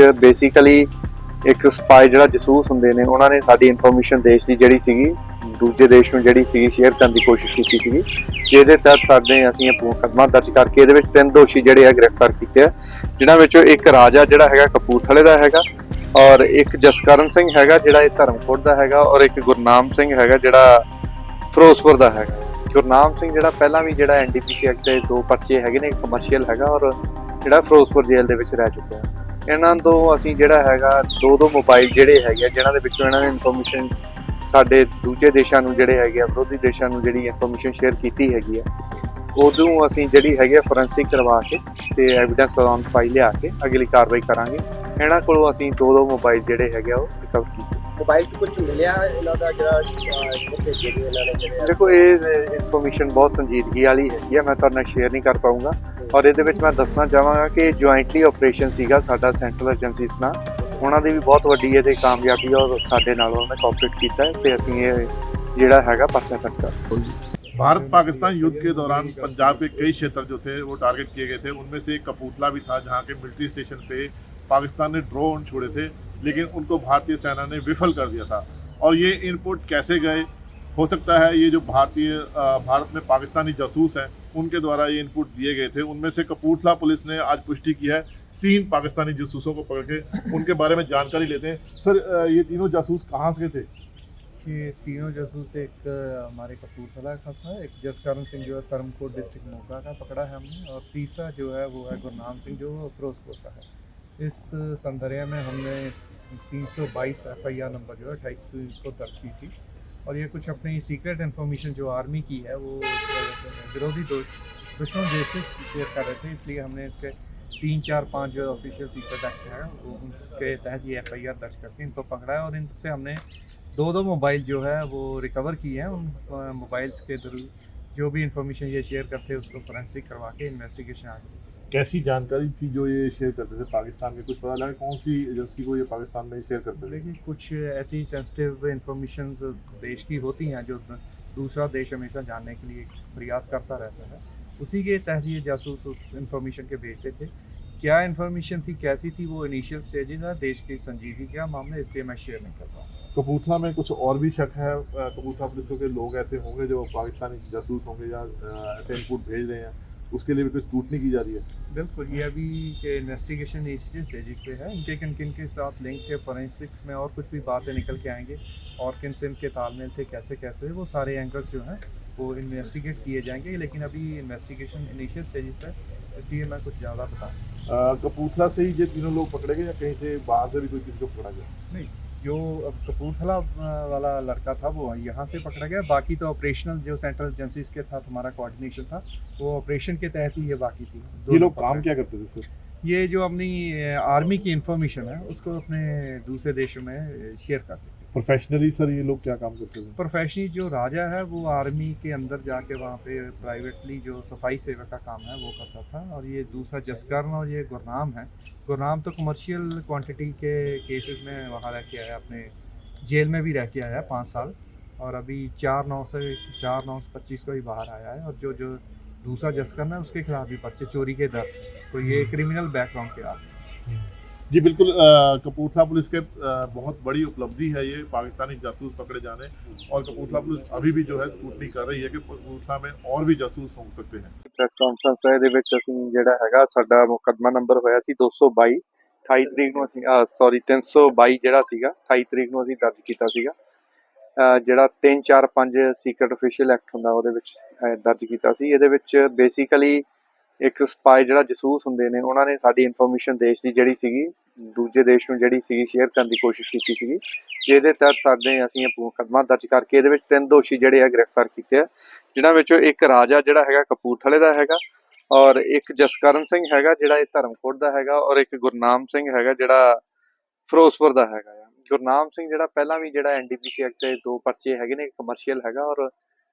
ਵਿੱਚ ਬੇਸਿਕਲੀ ਇੱਕ ਸਪਾਈ ਜਿਹੜਾ ਜਸੂਸ ਹੁੰਦੇ ਨੇ, ਉਹਨਾਂ ਨੇ ਸਾਡੀ ਇਨਫੋਰਮੇਸ਼ਨ ਦੇਸ਼ ਦੀ ਜਿਹੜੀ ਸੀਗੀ, ਦੂਜੇ ਦੇਸ਼ ਨੂੰ ਜਿਹੜੀ ਸੀਗੀ ਸ਼ੇਅਰ ਕਰਨ ਦੀ ਕੋਸ਼ਿਸ਼ ਕੀਤੀ ਸੀਗੀ, ਜਿਹਦੇ ਤਹਿਤ ਸਾਡੇ ਅਸੀਂ ਇਹ ਮੁਕੱਦਮਾ ਦਰਜ ਕਰਕੇ ਇਹਦੇ ਵਿੱਚ ਤਿੰਨ ਦੋਸ਼ੀ ਜਿਹੜੇ ਆ ਗ੍ਰਿਫਤਾਰ ਕੀਤੇ ਆ, ਜਿਨ੍ਹਾਂ ਵਿੱਚੋਂ ਇੱਕ ਰਾਜਾ ਜਿਹੜਾ ਹੈਗਾ, ਕਪੂਰਥਲੇ ਦਾ ਹੈਗਾ, ਔਰ ਇੱਕ ਜਸਕਰਨ ਸਿੰਘ ਹੈਗਾ ਜਿਹੜਾ ਇਹ ਧਰਮਕੋਟ ਦਾ ਹੈਗਾ, ਔਰ ਇੱਕ ਗੁਰਨਾਮ ਸਿੰਘ ਹੈਗਾ ਜਿਹੜਾ ਫਿਰੋਜ਼ਪੁਰ ਦਾ ਹੈਗਾ। ਗੁਰਨਾਮ ਸਿੰਘ ਜਿਹੜਾ ਪਹਿਲਾਂ ਵੀ ਜਿਹੜਾ ਐਨਡੀਪੀਸੀ ਐਕਟ ਦੇ ਦੋ ਪਰਚੇ ਹੈਗੇ ਨੇ ਕਮਰਸ਼ੀਅਲ ਹੈਗਾ, ਔਰ ਜਿਹੜਾ ਫਿਰੋਜ਼ਪੁਰ ਜੇਲ੍ਹ ਦੇ ਵਿੱਚ ਰਹਿ ਚੁੱਕਿਆ। ਇਹਨਾਂ ਤੋਂ ਅਸੀਂ ਜਿਹੜਾ ਹੈਗਾ ਦੋ ਦੋ ਮੋਬਾਈਲ ਜਿਹੜੇ ਹੈਗੇ ਆ, ਜਿਨ੍ਹਾਂ ਦੇ ਵਿੱਚੋਂ ਇਹਨਾਂ ਨੇ ਇਨਫੋਰਮੇਸ਼ਨ ਸਾਡੇ ਦੂਜੇ ਦੇਸ਼ਾਂ ਨੂੰ ਜਿਹੜੇ ਹੈਗੇ ਆ ਵਿਰੋਧੀ ਦੇਸ਼ਾਂ ਨੂੰ ਜਿਹੜੀ ਇਨਫੋਰਮੇਸ਼ਨ ਸ਼ੇਅਰ ਕੀਤੀ ਹੈਗੀ ਆ ਉਦੋਂ ਅਸੀਂ ਜਿਹੜੀ ਹੈਗੀ ਆ ਫੋਰੈਂਸਿਕ ਕਰਵਾ ਕੇ ਤੇ ਐਵੀਡੈਂਸ ਔਨ ਫਾਈਲ ਲਿਆ ਕੇ ਅਗਲੀ ਕਾਰਵਾਈ ਕਰਾਂਗੇ। ਇਹਨਾਂ ਕੋਲੋਂ ਅਸੀਂ ਦੋ ਦੋ ਮੋਬਾਈਲ ਜਿਹੜੇ ਹੈਗੇ ਆ ਉਹ ਰਿਕਵਰ ਕੀਤੇ ਮੋਬਾਈਲ ਤੋਂ ਕੁਝ ਮਿਲਿਆ ਇਹਨਾਂ ਦਾ ਜਿਹੜਾ ਅਹ, ਭੇਜੇ ਗਏ ਇਹਨਾਂ ਨੇ ਜਿਹੜੇ ਦੇਖੋ ਇਹ ਇਨਫੋਰਮੇਸ਼ਨ ਬਹੁਤ ਸੰਜੀਦਗੀ ਵਾਲੀ ਹੈਗੀ ਆ ਮੈਂ ਤੁਹਾਡੇ ਨਾਲ ਸ਼ੇਅਰ ਨਹੀਂ ਕਰ ਪਾਉਂਗਾ ਔਰ ਇਹਦੇ ਵਿੱਚ ਮੈਂ ਦੱਸਣਾ ਚਾਹਾਂਗਾ ਕਿ ਜੁਆਇੰਟਲੀ ਆਪਰੇਸ਼ਨ ਸੀਗਾ ਸਾਡਾ ਸੈਂਟਰਲ ਏਜੰਸੀਜ਼ ਨਾਲ ਉਹਨਾਂ ਦੀ ਵੀ ਬਹੁਤ ਵੱਡੀ ਇਹਦੇ ਕਾਮਯਾਬੀ ਆ ਔਰ ਸਾਡੇ ਨਾਲ ਉਹਨਾਂ ਨੇ ਕੋਆਪਰੇਟ ਕੀਤਾ ਹੈ ਤੇ ਅਸੀਂ ਇਹ ਜਿਹੜਾ ਹੈਗਾ ਪਰਚਾ ਦਰਜ ਕਰ ਸਕਦੇ भारत पाकिस्तान युद्ध के दौरान पंजाब के कई क्षेत्र जो थे वो टारगेट किए गए थे उनमें से एक कपूरथला भी था जहाँ के मिलिट्री स्टेशन पे पाकिस्तान ने ड्रोन छोड़े थे, लेकिन उनको भारतीय सेना ने विफल कर दिया था। और ये इनपुट कैसे गए? हो सकता है ये जो भारतीय भारत में पाकिस्तानी जासूस हैं, उनके द्वारा ये इनपुट दिए गए थे। उनमें से कपूरथला पुलिस ने आज पुष्टि की है, तीन पाकिस्तानी जासूसों को पकड़ के। उनके बारे में जानकारी लेते हैं। सर ये तीनों जासूस कहाँ से थे? ये तीनों जासूस एक हमारे कपूरथला का था, एक जसकरण सिंह जो है धर्मकोट डिस्ट्रिक्ट मोगा का पकड़ा है हमने, और तीसरा जो है वो है गुरनाम सिंह जो फिरोजपुर का है। इस संदर्भ में हमने 322 एफ़ आई आर नंबर जो है, अट्ठाईस को दर्ज की थी। और ये कुछ अपनी सीक्रेट इन्फॉर्मेशन जो आर्मी की है, वो विरोधी दुश्मन देश शेयर कर रहे थे, इसलिए हमने इसके तीन चार पाँच जो ऑफिशियल सीक्रेट एक्ट है, वो उनके तहत ये एफ़ आई आर दर्ज करके इनको पकड़ा है। और इनसे हमने दो दो मोबाइल जो है, वो रिकवर किए हैं। उन मोबाइल्स के थ्रू जो भी इंफॉर्मेशन ये शेयर करते हैं, उसको फोरेंसिक करवा के इन्वेस्टिगेशन आगे। कैसी जानकारी थी जो ये शेयर करते थे पाकिस्तान में कुछ पता लगा कौन सी एजेंसी को ये पाकिस्तान में शेयर करते थे? देखिए कुछ ऐसी सेंसिटिव इंफॉर्मेशन देश की होती हैं जो दूसरा देश हमेशा जानने के लिए प्रयास करता रहता है। उसी के तहत ये जासूस उस इंफॉर्मेशन के भेजते थे। क्या इन्फॉर्मेशन थी कैसी थी वो इनिशियल स्टेजेस है? देश की संजीदगी का मामला इसलिए मैं शेयर नहीं कर पाऊँ कपूरथला में कुछ और भी शक है? कपूरथला पुलिस के लोग ऐसे होंगे जो पाकिस्तानी जासूस होंगे या ऐसे इनपुट भेज रहे हैं। उसके लिए भी कुछ स्क्रूटनी की जा रही है? बिल्कुल ये अभी के इन्वेस्टिगेशन इसी स्टेज पे है। इनके किन किन के साथ लिंक थे फॉरेंसिक्स में और कुछ भी बातें निकल के आएँगे। और किन से इनके तालमेल थे कैसे कैसे वो सारे एंकर्स जो हैं वो इन्वेस्टिगेट किए जाएँगे। लेकिन अभी इन्वेस्टिगेशन इनिशियल स्टेज पर इसलिए मैं कुछ ज़्यादा बता अ, कपूरथला से ही ये तीनों लोग पकड़े गए या कहीं से बाहर से भी कोई किसी को पकड़ा गया? नहीं जो कपूरथला वाला लड़का था वो यहाँ से पकड़ा गया। बाकी तो ऑपरेशनल जो सेंट्रल एजेंसीज के साथ हमारा कोऑर्डिनेशन था वो ऑपरेशन के तहत ही ये बाकी थी। ये लोग काम क्या करते थे सर? ये जो अपनी आर्मी की इंफॉर्मेशन है उसको अपने दूसरे देशों में शेयर करते थे। प्रोफेशनली सर ये लोग क्या काम करते थे प्रोफेशनली जो राजा है वो आर्मी के अंदर जाके वहाँ पे प्राइवेटली जो सफ़ाई सेवक का काम है वो करता था। और ये दूसरा जसकरण और ये गुरनाम है। गुरनाम तो कमर्शियल क्वांटिटी के केसेस में वहाँ रह के आया अपने जेल में भी रह के आया पाँच साल। और अभी चार नौ से चार नौ से पच्चीस को ही बाहर आया है। और जो जो दूसरा जसकरण है उसके खिलाफ भी पर्चे चोरी के दर्ज। तो ये क्रिमिनल बैकग्राउंड के आदमी जी बिल्कुल अ, कपूरथला पुलिस के अ, बहुत बड़ी उपलब्धि है ये पाकिस्तानी जासूस पकड़े जाने और कपूरथला पुलिस अभी भी जो है स्कूटनी कर रही है कि कपूरथला में और भी जासूस हो सकते हैं ਪ੍ਰੈਸ ਕਾਨਫਰੰਸ ਹੈ ਇਹਦੇ ਵਿੱਚ ਅਸੀਂ ਜਿਹੜਾ ਹੈਗਾ ਸਾਡਾ ਮੁਕੱਦਮਾ ਨੰਬਰ ਹੋਇਆ ਸੀ 222 28 ਤਰੀਕ ਨੂੰ ਅਸੀਂ ਸੌਰੀ 322 ਜਿਹੜਾ ਸੀਗਾ 28 ਤਰੀਕ ਨੂੰ ਅਸੀਂ ਦਰਜ ਕੀਤਾ ਸੀਗਾ ਅਹ ਜਿਹੜਾ 3 4 5 ਸੀਕ੍ਰੀਟ ਅਫੀਸ਼ੀਅਲ ਐਕਟ ਹੁੰਦਾ ਉਹਦੇ ਵਿੱਚ ਅਹ ਦਰਜ ਕੀਤਾ ਸੀ ਇਹਦੇ ਵਿੱਚ ਬੇਸਿਕਲੀ ਇੱਕ ਸਪਾਈ ਜਿਹੜਾ ਜਸੂਸ ਹੁੰਦੇ ਨੇ, ਉਹਨਾਂ ਨੇ ਸਾਡੀ ਇਨਫੋਰਮੇਸ਼ਨ ਦੇਸ਼ ਦੀ ਜਿਹੜੀ ਸੀਗੀ, ਦੂਜੇ ਦੇਸ਼ ਨੂੰ ਜਿਹੜੀ ਸੀਗੀ ਸ਼ੇਅਰ ਕਰਨ ਦੀ ਕੋਸ਼ਿਸ਼ ਕੀਤੀ ਸੀਗੀ, ਜਿਹਦੇ ਤਹਿਤ ਸਾਡੇ ਅਸੀਂ ਇਹ ਮੁਕੱਦਮਾ ਦਰਜ ਕਰਕੇ ਇਹਦੇ ਵਿੱਚ ਤਿੰਨ ਦੋਸ਼ੀ ਜਿਹੜੇ ਆ ਗ੍ਰਿਫਤਾਰ ਕੀਤੇ ਆ, ਜਿਨ੍ਹਾਂ ਵਿੱਚੋਂ ਇੱਕ ਰਾਜਾ ਜਿਹੜਾ ਹੈਗਾ ਕਪੂਰਥਲੇ ਦਾ ਹੈਗਾ ਔਰ ਇੱਕ ਜਸਕਰਨ ਸਿੰਘ ਹੈਗਾ ਜਿਹੜਾ ਇਹ ਧਰਮਕੋਟ ਦਾ ਹੈਗਾ ਔਰ ਇੱਕ ਗੁਰਨਾਮ ਸਿੰਘ ਹੈਗਾ ਜਿਹੜਾ ਫਿਰੋਜ਼ਪੁਰ ਦਾ ਹੈਗਾ ਆ। ਗੁਰਨਾਮ ਸਿੰਘ ਜਿਹੜਾ ਪਹਿਲਾਂ ਵੀ ਜਿਹੜਾ ਐਨਡੀਪੀਸੀ ਐਕਟ ਦੇ ਦੋ ਪਰਚੇ ਹੈਗੇ ਨੇ ਕਮਰਸ਼ੀਅਲ ਹੈਗਾ ਔਰ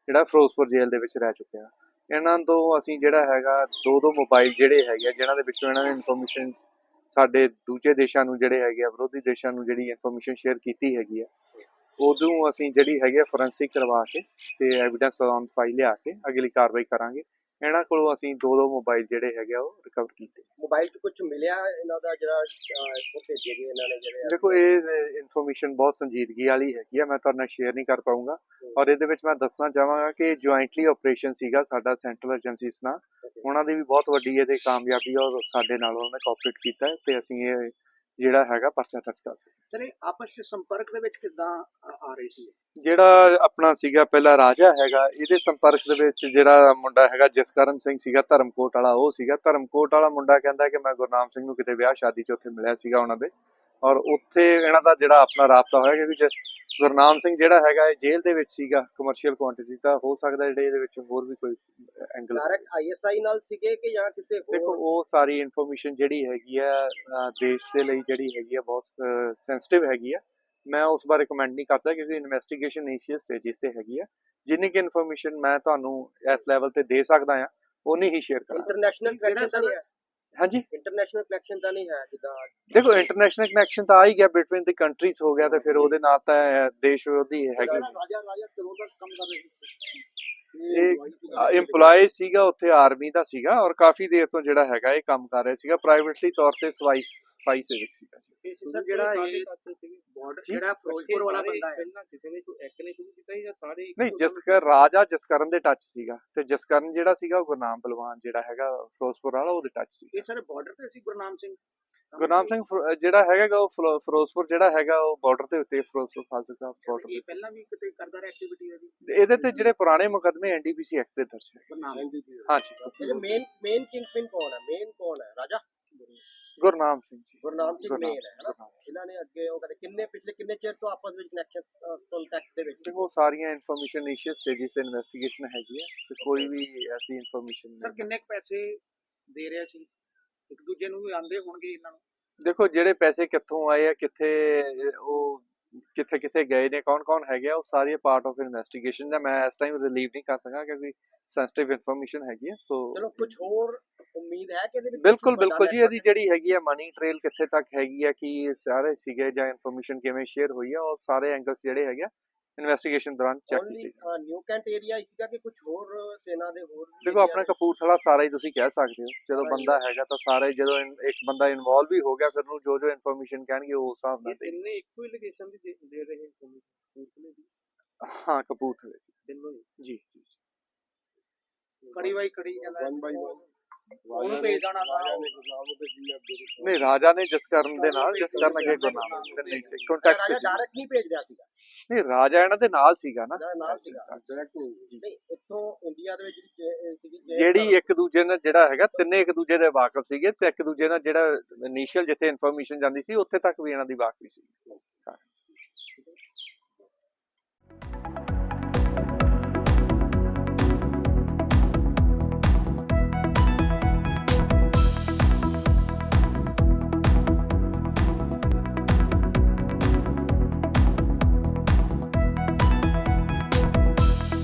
ਜਿਹੜਾ ਫਿਰੋਜ਼ਪੁਰ ਜੇਲ੍ਹ ਦੇ ਵਿੱਚ ਰਹਿ ਚੁੱਕਿਆ। ਇਹਨਾਂ ਤੋਂ ਅਸੀਂ ਜਿਹੜਾ ਹੈਗਾ ਦੋ ਦੋ ਮੋਬਾਈਲ ਜਿਹੜੇ ਹੈਗੇ ਆ, ਜਿਨ੍ਹਾਂ ਦੇ ਵਿੱਚੋਂ ਇਹਨਾਂ ਨੇ ਇਨਫੋਰਮੇਸ਼ਨ ਸਾਡੇ ਦੂਜੇ ਦੇਸ਼ਾਂ ਨੂੰ ਜਿਹੜੇ ਹੈਗੇ ਆ ਵਿਰੋਧੀ ਦੇਸ਼ਾਂ ਨੂੰ ਜਿਹੜੀ ਇਨਫੋਰਮੇਸ਼ਨ ਸ਼ੇਅਰ ਕੀਤੀ ਹੈਗੀ ਆ ਉਦੋਂ ਅਸੀਂ ਜਿਹੜੀ ਹੈਗੀ ਆ ਫੋਰੈਂਸਿਕ ਕਰਵਾ ਕੇ ਤੇ ਐਵੀਡੈਂਸ ਔਨ ਫਾਈਲ ਲਿਆ ਕੇ ਅਗਲੀ ਕਾਰਵਾਈ ਕਰਾਂਗੇ। ਇਹਨਾਂ ਕੋਲੋਂ ਅਸੀਂ ਦੋ ਦੋ ਮੋਬਾਈਲ ਜਿਹੜੇ ਹੈਗੇ ਆ ਉਹ ਰਿਕਵਰ ਕੀਤੇ। ਮੋਬਾਈਲ 'ਚ ਕੁਝ ਮਿਲਿਆ ਇਹਨਾਂ ਦਾ ਜਿਹੜਾ ਇੱਥੋਂ ਭੇਜੇ ਗਏ ਇਹਨਾਂ ਨੇ ਜਿਹੜੇ ਦੇਖੋ ਇਹ ਇਨਫੋਰਮੇਸ਼ਨ ਬਹੁਤ ਸੰਜੀਦਗੀ ਵਾਲੀ ਹੈਗੀ ਆ ਮੈਂ ਤੁਹਾਡੇ ਨਾਲ ਸ਼ੇਅਰ ਨਹੀਂ ਕਰ ਪਾਉਂਗਾ ਔਰ ਇਹਦੇ ਵਿੱਚ ਮੈਂ ਦੱਸਣਾ ਚਾਹਾਂਗਾ ਕਿ ਜੁਆਇੰਟਲੀ ਆਪਰੇਸ਼ਨ ਸੀਗਾ ਸਾਡਾ ਸੈਂਟਰਲ ਏਜੰਸੀਜ਼ ਨਾਲ। ਉਹਨਾਂ ਦੀ ਵੀ ਬਹੁਤ ਵੱਡੀ ਇਹਦੇ ਕਾਮਯਾਬੀ ਔਰ ਸਾਡੇ ਨਾਲ ਉਹਨਾਂ ਨੇ ਕੋਆਪਰੇਟ ਕੀਤਾ ਤੇ ਅਸੀਂ ਇਹ ਜਿਹੜਾ ਹੈਗਾ ਪਰਚਾ ਦਰਜ ਕਰ ਸਰ ਇਹ ਆਪਸ ਵਿੱਚ ਸੰਪਰਕ ਦੇ ਵਿੱਚ ਕਿੱਦਾਂ ਆ ਰਹੇ ਸੀ? ਜਿਹੜਾ ਆਪਣਾ ਸੀਗਾ ਪਹਿਲਾ ਰਾਜਾ ਹੈਗਾ ਇਹਦੇ ਸੰਪਰਕ ਦੇ ਵਿੱਚ ਜਿਹੜਾ ਮੁੰਡਾ ਹੈਗਾ ਜਸਕਰਨ ਸਿੰਘ ਸੀਗਾ ਧਰਮਕੋਟ ਵਾਲਾ ਉਹ ਸੀਗਾ। ਧਰਮਕੋਟ ਵਾਲਾ ਮੁੰਡਾ ਕਹਿੰਦਾ ਕਿ ਮੈਂ ਗੁਰਨਾਮ ਸਿੰਘ ਨੂੰ ਕਿਤੇ ਵਿਆਹ ਸ਼ਾਦੀ 'ਚ ਉੱਥੇ ਮਿਲਿਆ ਸੀਗਾ ਉਹਨਾਂ ਦੇ। ਔਰ ਉੱਥੇ ਇਹਨਾਂ ਦਾ ਜਿਹੜਾ ਆਪਣਾ ਰਾਬਤਾ ਹੋਇਆ ਕਿਉਂਕਿ ਗੁਰਨਾਮ ਸਿੰਘ ਜਿਹੜਾ ਹੈਗਾ ਇਹ ਜੇਲ੍ਹ ਦੇ ਵਿੱਚ ਸੀਗਾ ਕਮਰਸ਼ੀਅਲ ਕੁਆਂਟੀਟੀ ਤਾਂ ਹੋ ਸਕਦਾ ਜਿਹੜੇ ਇਹਦੇ ਵਿੱਚ ਹੋਰ ਵੀ ਕੋਈ ਐਂਗਲ ਡਾਇਰੈਕਟ ਆਈਐਸਆਈ ਨਾਲ ਸੀਗੇ ਕਿ ਜਾਂ ਕਿਸੇ ਦੇਖੋ ਹੋਰ ਉਹ ਸਾਰੀ ਇਨਫੋਰਮੇਸ਼ਨ ਜਿਹੜੀ ਹੈਗੀ ਆ ਦੇਸ਼ ਦੇ ਲਈ ਜਿਹੜੀ ਹੈਗੀ ਆ ਬਹੁਤ ਸੈਂਸਿਟਿਵ ਹੈਗੀ ਆ। ਮੈਂ ਉਸ ਬਾਰੇ ਕਮੈਂਟ ਨਹੀਂ ਕਰ ਸਕਦਾ ਕਿਉਂਕਿ ਇਨਵੈਸਟੀਗੇਸ਼ਨ ਇਨੀਸ਼ੀਅਲ ਸਟੇਜਸ ਤੇ ਹੈਗੀ ਆ। ਜਿੰਨੀ ਕਿ ਇਨਫੋਰਮੇਸ਼ਨ ਮੈਂ ਤੁਹਾਨੂੰ ਇਸ ਲੈਵਲ ਤੇ ਦੇ ਸਕਦਾ ਆ ਉਨੀ ਹੀ ਸ਼ੇਅਰ ਕਰਾਂਗਾ ਇੰਟਰਨੈਸ਼ਨਲ ਨਹੀਂ ਹੈ। ਹਾਂਜੀ? ਇੰਟਰਨੈਸ਼ਨਲ ਕਨੈਕਸ਼ਨ ਤਾਂ ਨਹੀਂ ਹੈ ਜਿੱਦਾਂ ਦੇਖੋ ਇੰਟਰਨੈਸ਼ਨਲ ਕਨੈਕਸ਼ਨ ਤਾਂ ਆ ਹੀ ਗਿਆ ਬਿਟਵੀਨ ਦੀ ਕੰਟਰੀਜ਼ ਹੋ ਗਿਆ ਤੇ ਫਿਰ ਉਹਦੇ ਨਾਲ ਤਾਂ ਦੇਸ਼ ਵਿਰੋਧੀ ਹੈਗੀ। ਰਾਜਾ ਰਾਜਾ ਕਿਉਂ ਦਾ ਕੰਮ ਕਰ ਰਹੇ ਇਹ EMPLOYE ਸੀਗਾ। ਉੱਥੇ ਆਰਮੀ ਦਾ ਸੀਗਾ ਔਰ ਕਾਫੀ ਦੇਰ ਤੋਂ ਜਿਹੜਾ ਹੈਗਾ ਇਹ ਕੰਮ ਕਰ ਰਿਹਾ ਸੀਗਾ। ਪ੍ਰਾਈਵੇਟਲੀ ਤੌਰ ਤੇ ਸਫ਼ਾਈ ਸਫ਼ਾਈ ਸੇਵਕ ਸੀਗਾ ਸਰ ਜਿਹੜਾ ਇਹ। ਜਿਹੜਾ ਫਿਰੋਜ਼ਪੁਰ ਵਾਲਾ ਬੰਦਾ ਹੈ। ਪਹਿਲਾਂ ਕਿਸੇ ਨੇ ਐਕ ਨੇ ਸ਼ੁਰੂ ਕੀਤਾ ਸੀ ਜਾਂ ਸਾਰੇ ਨਹੀਂ ਜਸਕਰ ਰਾਜਾ ਜਸਕਰਨ ਦੇ ਟੱਚ ਸੀਗਾ ਤੇ ਜਸਕਰਨ ਜਿਹੜਾ ਸੀਗਾ ਉਹ ਗੁਰਨਾਮ ਬਲਵਾਨ ਜਿਹੜਾ ਹੈਗਾ ਫਿਰੋਜ਼ਪੁਰ ਵਾਲਾ ਉਹਦੇ ਟੱਚ ਸੀ ਇਹ ਸਾਰੇ ਬਾਰਡਰ ਤੇ ਸੀ ਗੁਰਨਾਮ ਸਿੰਘ? ਗੁਰਨਾਮ ਸਿੰਘ ਜਿਹੜਾ ਹੈਗਾ ਉਹ ਫਿਰੋ- ਫਿਰੋਜ਼ਪੁਰ ਜਿਹੜਾ ਹੈਗਾ ਉਹ ਬਾਰਡਰ ਦੇ ਉੱਤੇ ਫਿਰੋਜ਼ਪੁਰ ਫਾਜ਼ਿਲਕਾ ਬਾਰਡਰ ਇਹ ਪਹਿਲਾਂ ਵੀ ਕਿਤੇ ਕਰਦਾ ਰਿਹਾ ਐਕਟੀਵਿਟੀ ਇਹਦੀ ਇਹਦੇ ਤੇ ਜਿਹੜੇ ਪੁਰਾਣੇ ਮੁਕਦਮੇ ਐਨਡੀਪੀਸੀ ਐਕਟ ਦੇ ਦਰਜ ਹੈ ਹਾਂਜੀ। ਇਹ ਮੇਨ ਮੇਨ ਕਿੰਗ ਪਿਨ ਕੌਣ ਹੈ? ਮੇਨ ਕੌਣ ਹੈ? ਰਾਜਾ? ਗੁਰਨਾਮ ਸਿੰਘ ਜੀ। ਗੁਰਨਾਮ ਸਿੰਘ ਮੇਨ ਹੈ? ਗੁਰਨਾਮ ਸਿੰਘ। ਇਹਨਾਂ ਨੇ ਅੱਗੇ ਉਹ ਕਹਿੰਦੇ ਕਿੰਨੇ ਪਿਛਲੇ ਕਿੰਨੇ ਚਿਰ ਤੋਂ ਆਪਸ ਵਿੱਚ ਕਨੈਕਸ਼ਨ ਕੰਟੈਕਟ ਦੇ ਵਿੱਚ? ਦੇਖੋ ਸਾਰੀਆਂ ਇਨਫੋਰਮੇਸ਼ਨ ਇਨੀਸ਼ੀਅਲ ਸਟੇਜਸ ਤੇ ਇਨਵੈਸਟੀਗੇਸ਼ਨ ਹੈਗੀ ਹੈ ਤੇ ਕੋਈ ਵੀ ਐਸੀ ਇਨਫੋਰਮੇਸ਼ਨ ਸਰ ਕਿੰਨੇ ਕੁ ਪੈਸੇ ਦੇ ਰਿਹਾ ਸੀ? ਇੱਕ ਦੂਜੇ ਨੂੰ ਵੀ ਆਂਦੇ ਹੋਣਗੇ ਇਹਨਾਂ ਨੂੰ? ਦੇਖੋ ਜਿਹੜੇ ਪੈਸੇ ਕਿੱਥੋਂ ਆਏ ਆ ਕਿੱਥੇ ਅਹ, ਉਹ ਕਿੱਥੇ ਕਿੱਥੇ ਗਏ ਨੇ ਕੌਣ ਕੌਣ ਹੈਗੇ ਆ ਉਹ ਸਾਰੇ ਪਾਰਟ ਆਫ ਇਨਵੈਸਟੀਗੇਸ਼ਨ ਦਾ ਮੈਂ ਇਸ ਟਾਈਮ ਰਿਲੀਵ ਨਹੀਂ ਕਰ ਸਕਾਂ ਕਿਉਂਕਿ ਸੈਂਸਿਟਿਵ ਇਨਫੋਰਮੇਸ਼ਨ ਹੈਗੀ ਹੈ ਸੋ ਚਲੋ ਕੁਝ ਹੋਰ ਉਮੀਦ ਹੈ ਕਿ ਇਹਦੇ ਵਿੱਚ ਬਿਲਕੁਲ ਬਿਲਕੁਲ ਜੀ ਇਹਦੀ ਜਿਹੜੀ ਹੈਗੀ ਹੈ ਮਨੀ ਟ੍ਰੇਲ ਕਿੱਥੇ ਤੱਕ ਹੈਗੀ ਆ ਕੀ ਸਾਰੇ ਸੀਗੇ ਜਾਂ ਇਨਫੋਰਮੇਸ਼ਨ ਕਿਵੇਂ ਸ਼ੇਅਰ ਹੋਈ ਆ ਉਹ ਸਾਰੇ ਐਂਗਲਸ ਜਿਹੜੇ ਹੈਗੇ ਆ ਇਨਵੈਸਟੀਗੇਸ਼ਨ ਦੌਰਾਨ ਚੈੱਕ ਕੀਤੇ ਨਿਊ ਕੈਂਟ ਏਰੀਆ ਸੀਗਾ ਕਿ ਕੁਝ ਹੋਰ ਸੈਨਾ ਦੇ ਹੋਰ ਦੇਖੋ ਆਪਣਾ? ਕਪੂਰਥਲਾ ਸਾਰਾ ਹੀ ਤੁਸੀਂ ਕਹਿ ਸਕਦੇ ਹੋ ਜਦੋਂ ਹੀ ਬੰਦਾ ਹੈਗਾ ਤਾਂ ਸਾਰਾ ਹੀ ਜਦੋਂ ਇਨ- ਇੱਕ ਬੰਦਾ ਇਨਵੋਲਵ ਵੀ ਹੋ ਗਿਆ ਫਿਰ ਨੂੰ ਜੋ ਜੋ ਇਨਫੋਰਮੇਸ਼ਨ ਕਹਿਣਗੇ ਉਹ ਹਿਸਾਬ ਨਾਲ ਇਹ ਤਿੰਨੇ ਇੱਕੋ ਹੀ ਲੋਕੇਸ਼ਨ ਦੀ ਦੇ- ਦੇ ਰਹੇ ਦੀ? ਹਾਂ ਕਪੂਰਥਲੇ ਹੀ? ਜੀ। ਜੀ ਕੜੀ ਬਾਈ ਕੜੀ ਕਹਿੰਦਾ One by one. ਉਹਨੂੰ ਭੇਜ ਦੇਣਾ ਨਹੀਂ ਰਾਜਾ ਨੇ ਜਸਕਰਨ ਦੇ ਨਾਲ ਜਸਕਰਨ ਅੱਗੇ ਗੁਰਨਾਮ ਤੇ ਨਹੀਂ ਸੀ ਰਾਜਾ ਕੰਟੈਕਟ ਸੀ ਡਾਇਰੈਕਟ ਨਹੀਂ ਭੇਜ ਰਿਹਾ ਸੀਗਾ। ਨਹੀਂ ਰਾਜਾ ਇਹਨਾਂ ਦੇ ਨਾਲ ਸੀਗਾ ਨਾ। ਜਿਹੜਾ ਨਾਲ ਸੀਗਾ। ਡਾਇਰੈਕਟ ਨਹੀਂ ਇੱਥੋਂ ਇੰਡੀਆ ਦੇ ਵਿੱਚ ਜਿਹੜੀ ਜੇ- ਸੀਗੀ ਜੇ- ਜਿਹੜੀ ਇੱਕ ਦੂਜੇ ਨਾਲ ਜਿਹੜਾ ਹੈਗਾ ਤਿੰਨੇ ਇੱਕ ਦੂਜੇ ਦੇ ਵਾਕਫ ਸੀਗੇ ਤੇ ਇੱਕ ਦੂਜੇ ਨਾਲ ਜਿਹੜਾ ਇਨੀਸ਼ੀਅਲ ਜਿੱਥੇ ਇਨਫੋਰਮੇਸ਼ਨ ਜਾਂਦੀ ਸੀ ਉੱਥੇ ਤੱਕ ਵੀ ਇਹਨਾਂ ਦੀ ਵਾਕਫੀ ਸੀ। ਸਾਰੇ।